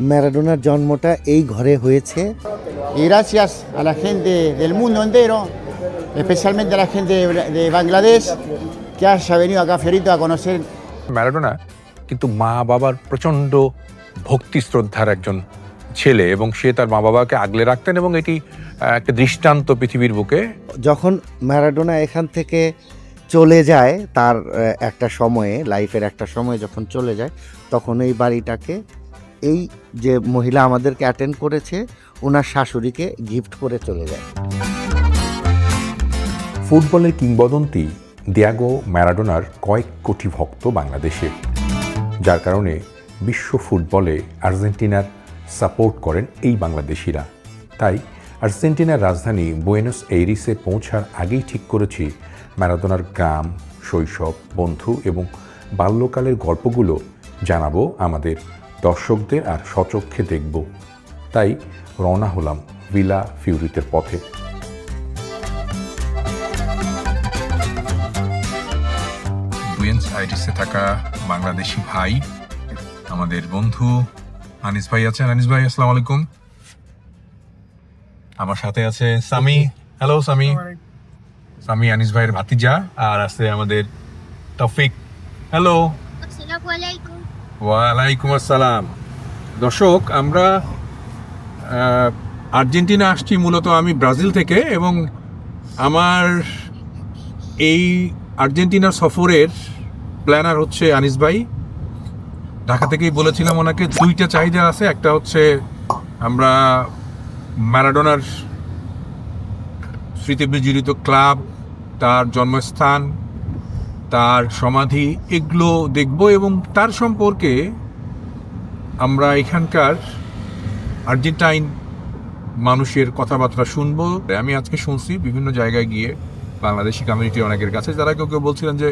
ম্যারাডোনার জন্মটা এই ঘরে হয়েছে। Gracias a la gente del mundo entero, especialmente a la gente de, de Bangladesh, que haya venido acá a Fiorito a conocer. Maradona কিন্তু মা বাবার প্রচণ্ড ভক্তি শ্রদ্ধার একজন ছেলে এবং সে তার মা বাবাকে আগলে রাখতেন এবং এটি একটা দৃষ্টান্ত পৃথিবীর বুকে। যখন ম্যারাডোনা এখান থেকে চলে যায় তার একটা সময়ে লাইফের একটা সময়ে যখন চলে যায় তখন এই বাড়িটাকে এই যে মহিলা আমাদেরকে অ্যাটেন্ড করেছে ওনার শাশুড়িকে গিফট করে চলে যায়। ফুটবলের কিংবদন্তি দিয়াগো ম্যারাডোনার কয়েক কোটি ভক্ত বাংলাদেশে, যার কারণে বিশ্ব ফুটবলে আর্জেন্টিনার সাপোর্ট করেন এই বাংলাদেশিরা। তাই আর্জেন্টিনার রাজধানী বুয়েনোস এইরিসে পৌঁছার আগেই ঠিক করেছি ম্যারাডোনার গ্রাম, শৈশব, বন্ধু এবং বাল্যকালের গল্পগুলো জানাব আমাদের দর্শকদের আর সচক্ষে দেখব। তাই রওনা হলাম ভিলা ফিউরিতের পথে। বুয়েন্স আইরিসে থাকা বাংলাদেশি ভাই আমাদের বন্ধু আনিস ভাই আছেন। আনিস ভাই আসসালামু আলাইকুম। আমার সাথে আছে সামি। হ্যালো সামি। সামি আনিস ভাইয়ের ভাতিজা আর আছে আমাদের তৌফিক হ্যালো আসসালামু আলাইকুম। ওয়ালাইকুম আসসালাম। দর্শক, আমরা আর্জেন্টিনা আসছি মূলত আমি ব্রাজিল থেকে এবং আমার এই আর্জেন্টিনা সফরের প্ল্যানার হচ্ছে আনিস ভাই। ঢাকা থেকেই বলেছিলাম ওনাকে, দুইটা চাহিদা আছে। একটা হচ্ছে আমরা ম্যারাডোনার স্মৃতি বিজড়িত ক্লাব, তার জন্মস্থান তার সমাধি, এগুলো দেখব এবং তার সম্পর্কে আমরা এখানকার আর্জেন্টাইন মানুষের কথাবার্তা শুনব। আমি আজকে শুনছি বিভিন্ন জায়গায় গিয়ে বাংলাদেশি কমিউনিটি অনেকের কাছে, যারা কেউ কেউ বলছিলেন যে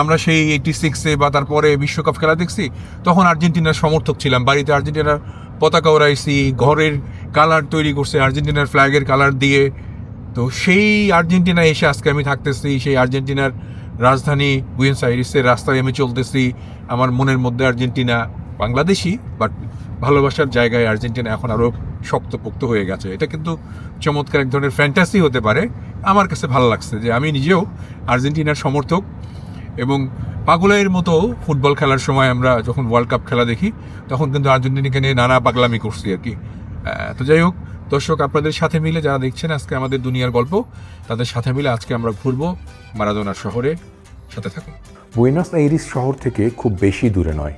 আমরা সেই এইটি সিক্সে বা তারপরে বিশ্বকাপ খেলা দেখছি, তখন আর্জেন্টিনার সমর্থক ছিলাম। বাড়িতে আর্জেন্টিনার পতাকা ওড়াইছি ঘরের কালার তৈরি করছে, আর্জেন্টিনার ফ্ল্যাগের কালার দিয়ে। তো সেই আর্জেন্টিনা এসে আজকে আমি থাকতেছি, সেই আর্জেন্টিনার রাজধানী বুয়েন্স আইরিসের রাস্তায় আমি চলতেছি। আমার মনের মধ্যে আর্জেন্টিনা বাংলাদেশি বাট ভালোবাসার জায়গায় আর্জেন্টিনা এখন আরও শক্তপোক্ত হয়ে গেছে। এটা কিন্তু চমৎকার এক ধরনের ফ্যান্টাসি হতে পারে। আমার কাছে ভালো লাগছে যে আমি নিজেও আর্জেন্টিনার সমর্থক এবং পাগলের মতো ফুটবল খেলার সময় আমরা যখন ওয়ার্ল্ড কাপ খেলা দেখি, তখন কিন্তু আর্জেন্টিনাকে নিয়ে নানা পাগলামি করছি আর কি। তো যাই হোক দর্শক, আপনাদের সাথে মিলে যারা দেখছেন আজকে আমাদের দুনিয়ার গল্প, তাদের সাথে মিলে আজকে আমরা ঘুরবো মারাদোনা শহরে। সাথে থাকুন। বুয়েনাস আইরিস শহর থেকে খুব বেশি দূরে নয়।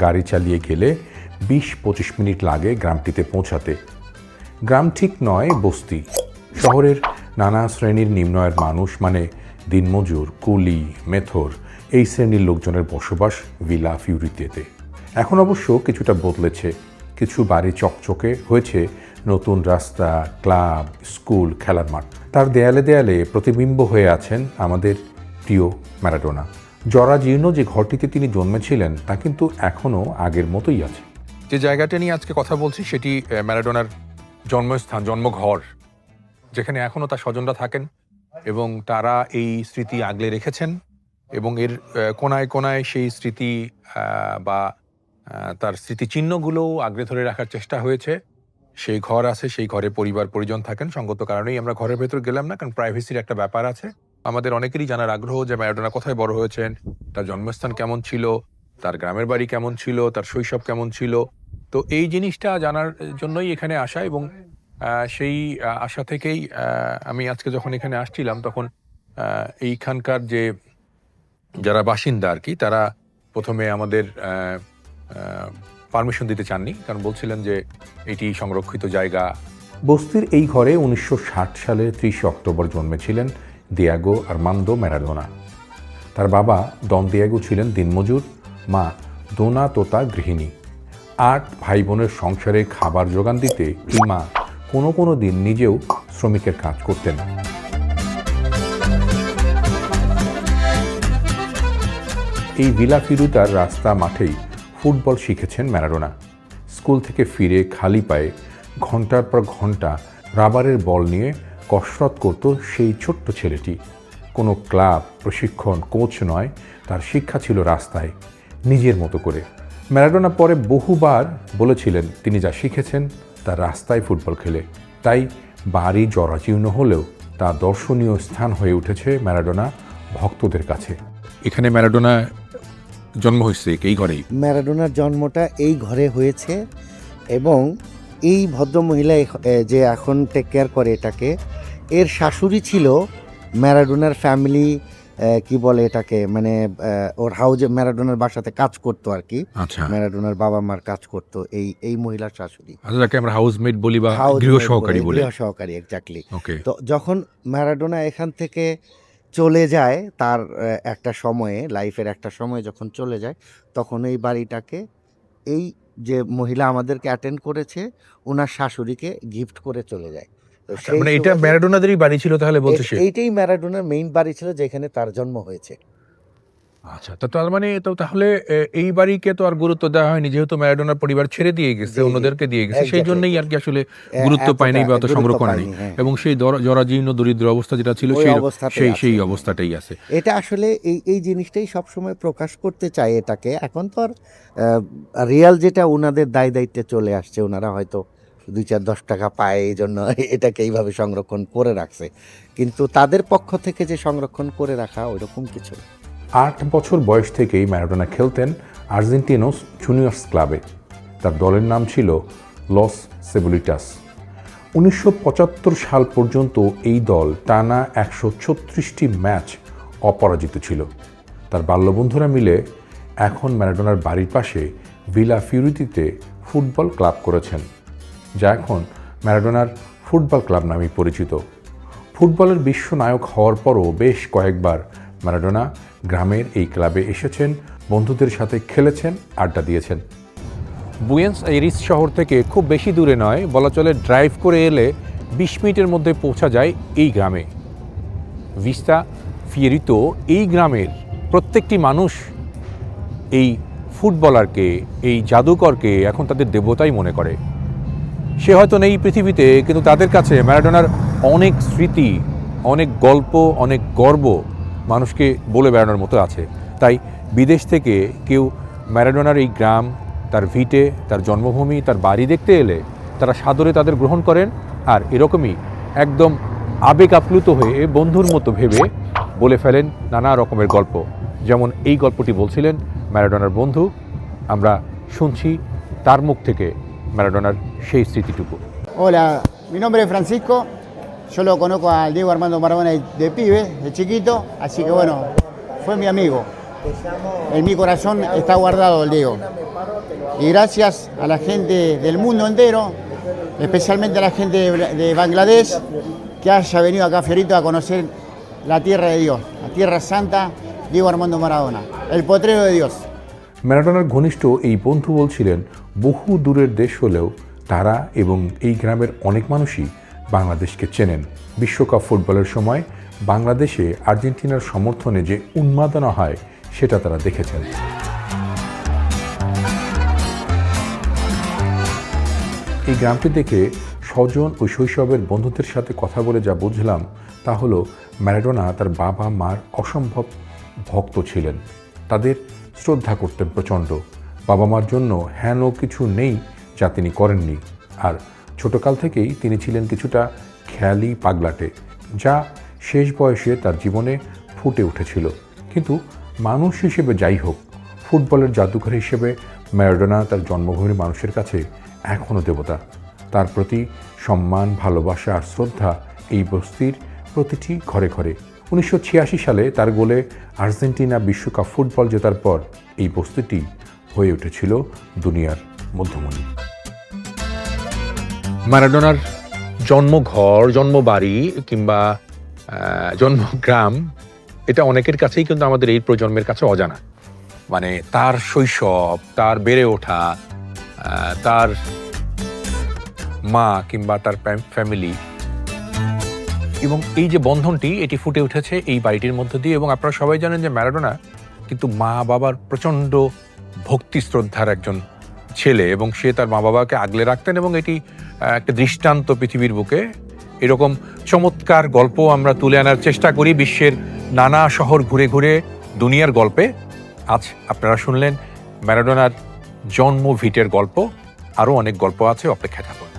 গাড়ি চালিয়ে গেলে বিশ পঁচিশ মিনিট লাগে গ্রামটিতে পৌঁছাতে। গ্রাম ঠিক নয়, বস্তি। শহরের নানা শ্রেণির নিম্নয়ের মানুষ মানে দিনমজুর, কুলি, মেথর, এই শ্রেণির লোকজনের বসবাস ভিলা ফিউরিতেতে। এখন অবশ্য কিছুটা বদলেছে। কিছু বাড়ি চকচকে হয়েছে নতুন রাস্তা, ক্লাব, স্কুল, খেলার মাঠ। তার দেয়ালে দেয়ালে প্রতিবিম্ব হয়ে আছেন আমাদের প্রিয় ম্যারাডোনা। জরাজীর্ণ যে ঘরটিতে তিনি জন্মেছিলেন, তা কিন্তু এখনও আগের মতোই আছে। যে জায়গাটা নিয়ে আজকে কথা বলছি, সেটি ম্যারাডোনার জন্মস্থান, জন্মঘর, যেখানে এখনও তার স্বজনরা থাকেন এবং তারা এই স্মৃতি আগলে রেখেছেন এবং এর কোনায় কোনায় সেই স্মৃতি বা তার স্মৃতিচিহ্নগুলো আগলে ধরে রাখার চেষ্টা হয়েছে। সেই ঘর আছে, সেই ঘরে পরিবার, পরিজন থাকেন। সঙ্গত কারণেই আমরা ঘরের ভেতর গেলাম না, কারণ প্রাইভেসির একটা ব্যাপার আছে। আমাদের অনেকেরই জানার আগ্রহ যে ম্যারাডোনা কোথায় বড় হয়েছেন, তার জন্মস্থান কেমন ছিল, তার গ্রামের বাড়ি কেমন ছিল, তার শৈশব কেমন ছিল। তো এই জিনিসটা জানার জন্যই এখানে আসা এবং সেই আশা থেকেই আমি আজকে যখন এখানে আসছিলাম, তখন এইখানকার যে যারা বাসিন্দা আর কি, তারা প্রথমে আমাদের পারমিশন দিতে চাননি, কারণ বলছিলেন যে এটি সংরক্ষিত জায়গা। বস্তির এই ঘরে উনিশশো সালের ত্রিশে অক্টোবর জন্মেছিলেন দিয়াগো আরমান্দো ম্যারাডোনা। তার বাবা ডন দিয়াগো ছিলেন দিনমজুর, মা দোনা তোতা গৃহিণী। আট ভাই বোনের সংসারে খাবার যোগান দিতে মা কোনো কোনো দিন নিজেও শ্রমিকের কাজ করতেন এই ভিলা ফিরুতার রাস্তা মাঠেই ফুটবল শিখেছেন ম্যারাডোনা। স্কুল থেকে ফিরে খালি পায়ে ঘণ্টার পর ঘণ্টা রাবারের বল নিয়ে কসরত করত সেই ছোট্ট ছেলেটি। কোনো ক্লাব, প্রশিক্ষণ, কোচ নয়, তার শিক্ষা ছিল রাস্তায়, নিজের মতো করে। ম্যারাডোনা পরে বহুবার বলেছিলেন তিনি যা শিখেছেন তা রাস্তায় ফুটবল খেলে। তাই বাড়ি জরাজীর্ণ হলেও তা দর্শনীয় স্থান হয়ে উঠেছে ম্যারাডোনা ভক্তদের কাছে। এখানে ম্যারাডোনা জন্ম হয়েছে এই ঘরেই। ম্যারাডোনার জন্মটা এই ঘরে হয়েছে এবং এই ভদ্রমহিলা যে এখন টেক কেয়ার করে এটাকে এর শাশুড়ি ছিল ম্যারাডোনার ফ্যামিলি কি বলে এটাকে মানে ওর হাউজে ম্যারাডোনার বাসাতে কাজ করতো আর কি। আচ্ছা। ম্যারাডোনার বাবা মার কাজ করতো এই এই মহিলার শাশুড়ি। আচ্ছা যাকে আমরা হাউসমেট বলি বা গৃহ সহকারী বলি গৃহ সহকারী এক্স্যাক্টলি ওকে তো যখন ম্যারাডোনা এখান থেকে চলে যায় তার একটা সময়ে লাইফের একটা সময়ে যখন চলে যায় তখন এই বাড়িটাকে এই যে মহিলা আমাদেরকে অ্যাটেন্ড করেছে ওনার শাশুড়িকে গিফট করে চলে যায়। মানে এটা ম্যারাডোনাদেরই বাড়ি ছিল তাহলে বলতে এইটাই ম্যারাডোনার মেইন বাড়ি ছিল যেখানে তার জন্ম হয়েছে। আচ্ছা তো তার মানে তো তাহলে এই বাড়িকে তো আর গুরুত্ব দেওয়া হয়নি যেহেতু ম্যারাডোনার পরিবার ছেড়ে দিয়ে গেছে। অন্যদেরকে দিয়ে গেছে সেই জন্যই আর কি আসলে গুরুত্ব পায়নি বা অত সংরক্ষণ নেই হ্যাঁ। এবং সেই জরাজীর্ণ দরিদ্র অবস্থা যেটা ছিল সেই সেই সেই অবস্থাটাই আছে এটা আসলে এই এই জিনিসটাই সবসময় প্রকাশ করতে চায় এটাকে এখন তো আর রিয়াল যেটা ওনাদের দায় দায়িত্বে চলে আসছে ওনারা হয়তো দুই চার দশ টাকা পায় এই জন্য এটাকে এইভাবে সংরক্ষণ করে রাখছে কিন্তু তাদের পক্ষ থেকে যে সংরক্ষণ করে রাখা ওইরকম কিছু না। আট বছর বয়স থেকেই ম্যারাডোনা খেলতেন আর্জেন্টিনোস জুনিয়র্স ক্লাবে। তার দলের নাম ছিল লস সেবুলিটাস। উনিশশো পঁচাত্তর সাল পর্যন্ত এই দল টানা একশো ছত্রিশটি ম্যাচ অপরাজিত ছিল। তার বাল্যবন্ধুরা মিলে এখন ম্যারাডোনার বাড়ির পাশে ভিলা ফিউরিতিতে ফুটবল ক্লাব করেছেন, যা এখন ম্যারাডোনার ফুটবল ক্লাব নামে পরিচিত। ফুটবলের বিশ্ব নায়ক হওয়ার পরও বেশ কয়েকবার ম্যারাডোনা গ্রামের এই ক্লাবে এসেছেন, বন্ধুদের সাথে খেলেছেন, আড্ডা দিয়েছেন। বুয়েন্স এরিস শহর থেকে খুব বেশি দূরে নয়, বলা চলে ড্রাইভ করে এলে বিশ মিনিটের মধ্যে পৌঁছা যায় এই গ্রামে। ভিস্তা ফিয়েরিতো এই গ্রামের প্রত্যেকটি মানুষ এই ফুটবলারকে, এই জাদুকরকে এখন তাদের দেবতাই মনে করে। সে হয়তো নেই পৃথিবীতে, কিন্তু তাদের কাছে ম্যারাডোনার অনেক স্মৃতি, অনেক গল্প, অনেক গর্ব মানুষকে বলে বেড়ানোর মতো আছে তাই বিদেশ থেকে কেউ ম্যারাডোনার এই গ্রাম তার ভিটে তার জন্মভূমি তার বাড়ি দেখতে এলে তারা সাদরে তাদের গ্রহণ করেন আর এরকমই একদম আবেগ আপ্লুত হয়ে বন্ধুর মতো ভেবে বলে ফেলেন নানা রকমের গল্প যেমন এই গল্পটি বলছিলেন ম্যারাডোনার বন্ধু আমরা শুনছি তার মুখ থেকে ম্যারাডোনার সেই স্মৃতিটুকু Hola, mi nombre es. Yo lo conozco al Diego Armando Maradona de, de pibe, de chiquito, así que bueno, fue mi amigo. En mi corazón está guardado el Diego. Y gracias a la gente del mundo entero, especialmente a la gente de, de Bangladesh, que haya venido acá a Fiorito a conocer la tierra de Dios, la tierra santa, Diego Armando Maradona, el potrero de Dios. ম্যারাডোনার ঘনিষ্ঠ এই বন্ধু বলছিলেন বহু দূরের দেশ হলেও তারা এবং এই গ্রামের অনেক মানুষই বাংলাদেশকে চেনেন। বিশ্বকাপ ফুটবলের সময় বাংলাদেশে আর্জেন্টিনার সমর্থনে যে উন্মাদনা হয়, সেটা তারা দেখেছেন। এই গ্রামটি দেখে স্বজন ও শৈশবের বন্ধুদের সাথে কথা বলে যা বুঝলাম, তা হলো ম্যারাডোনা তার বাবা মার অসম্ভব ভক্ত ছিলেন। তাদের শ্রদ্ধা করতেন প্রচণ্ড। বাবা মার জন্য হেন কিছু নেই যা তিনি করেননি। আর ছোটকাল থেকেই তিনি ছিলেন কিছুটা খেয়ালি পাগলাটে, যা শেষ বয়সে তার জীবনে ফুটে উঠেছিল। কিন্তু মানুষ হিসেবে যাই হোক, ফুটবলের জাদুঘর হিসেবে ম্যারাডোনা তার জন্মভূমির মানুষের কাছে এখনও দেবতা। তার প্রতি সম্মান, ভালোবাসা আর শ্রদ্ধা এই বস্তির প্রতিটি ঘরে ঘরে। উনিশশো ছিয়াশি সালে তার গোলে আর্জেন্টিনা বিশ্বকাপ ফুটবল জেতার পর এই বস্তিটি হয়ে উঠেছিল দুনিয়ার মধ্যমণি। ম্যারাডোনার জন্মঘর, জন্মবাড়ি কিংবা জন্মগ্রাম, এটা অনেকের কাছেই কিন্তু আমাদের এই প্রজন্মের কাছে অজানা। মানে তার শৈশব, তার বেড়ে ওঠা তার মা কিংবা তার ফ্যামিলি। এবং এই যে বন্ধনটি, এটি ফুটে উঠেছে এই বাড়িটির মধ্য দিয়ে এবং আপনারা সবাই জানেন যে ম্যারাডোনা কিন্তু মা বাবার প্রচণ্ড ভক্তি শ্রদ্ধার একজন ছেলে এবং সে তার মা বাবাকে আগলে রাখতেন এবং এটি একটা দৃষ্টান্ত পৃথিবীর বুকে। এরকম চমৎকার গল্প আমরা তুলে আনার চেষ্টা করি বিশ্বের নানা শহর ঘুরে ঘুরে দুনিয়ার গল্পে। আজ আপনারা শুনলেন ম্যারাডোনার জন্ম ভিটের গল্প। আরও অনেক গল্প আছে অপেক্ষা থাকুন।